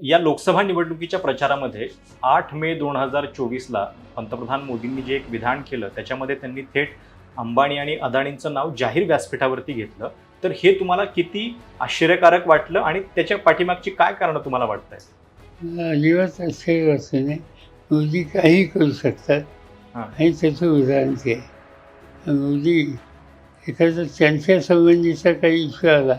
या लोकसभा निवडणुकीच्या प्रचारामध्ये आठ मे दोन हजार चोवीसला पंतप्रधान मोदींनी जे एक विधान केलं त्याच्यामध्ये त्यांनी थेट अंबानी आणि अदाणींचं नाव जाहीर व्यासपीठावरती घेतलं. तर हे तुम्हाला किती आश्चर्यकारक वाटलं आणि त्याच्या पाठीमागची काय कारणं तुम्हाला वाटत आहेत वाटतं नाही मोदी काही करू शकतात हां. आणि त्याचं उदाहरण ते मोदी एखादा त्यांच्या संबंधीचा काही इश्यू आला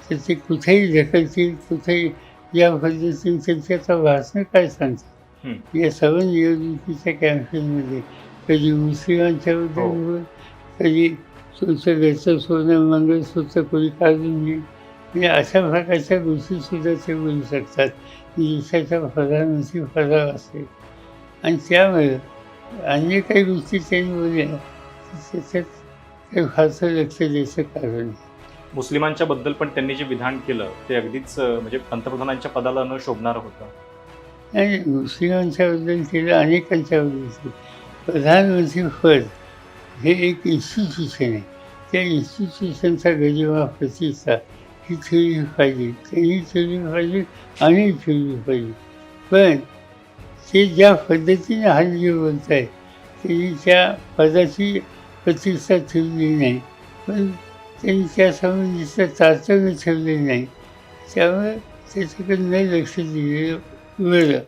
तर ते कुठेही ढकलतील कुठेही या पद्धतीने त्यांची आता भाषणं काय सांगतात हं. या सर्व निवडणुकीच्या कॅम्पेनमध्ये कधी मुस्लिमांच्याबद्दल हो. बोल कधी तुमचं घरचं सोनं मंगळसूत्र कोणी काढून घेईल म्हणजे अशा प्रकारच्या गोष्टीसुद्धा ते बोलू शकतात देशाच्या प्रधानमंत्री पदावर असेल आणि त्यामुळे अन्य काही गोष्टी त्यांनी बोलल्या तर त्याच्यात काही फारसं लक्ष द्यायचं कारण नाही. मुस्लिमांच्या बद्दल पण त्यांनी जे विधान केलं ते अगदीच म्हणजे पंतप्रधानांच्या पदाला न शोभणारं होतं. आणि मुस्लिमांच्याबद्दल केलं अनेकांच्या बद्दल प्रधानमंत्री पद हे एक इन्स्टिट्यूशन आहे. त्या इन्स्टिट्यूशनचा गरिमा प्रतिष्ठा ही ठेवली पाहिजे. त्यांनी ठेवली पाहिजे आणि ठेवली पाहिजे. पण ते ज्या पद्धतीने हल्ली बोलत आहे त्यांनी त्या पदाची प्रतिष्ठा ठेवली नाही. पण त्यांनी त्या संबंधीचं तारतम्य ठेवले नाही. त्यामुळे त्याच्याकडे नाही लक्ष दिलेलं मिळलं.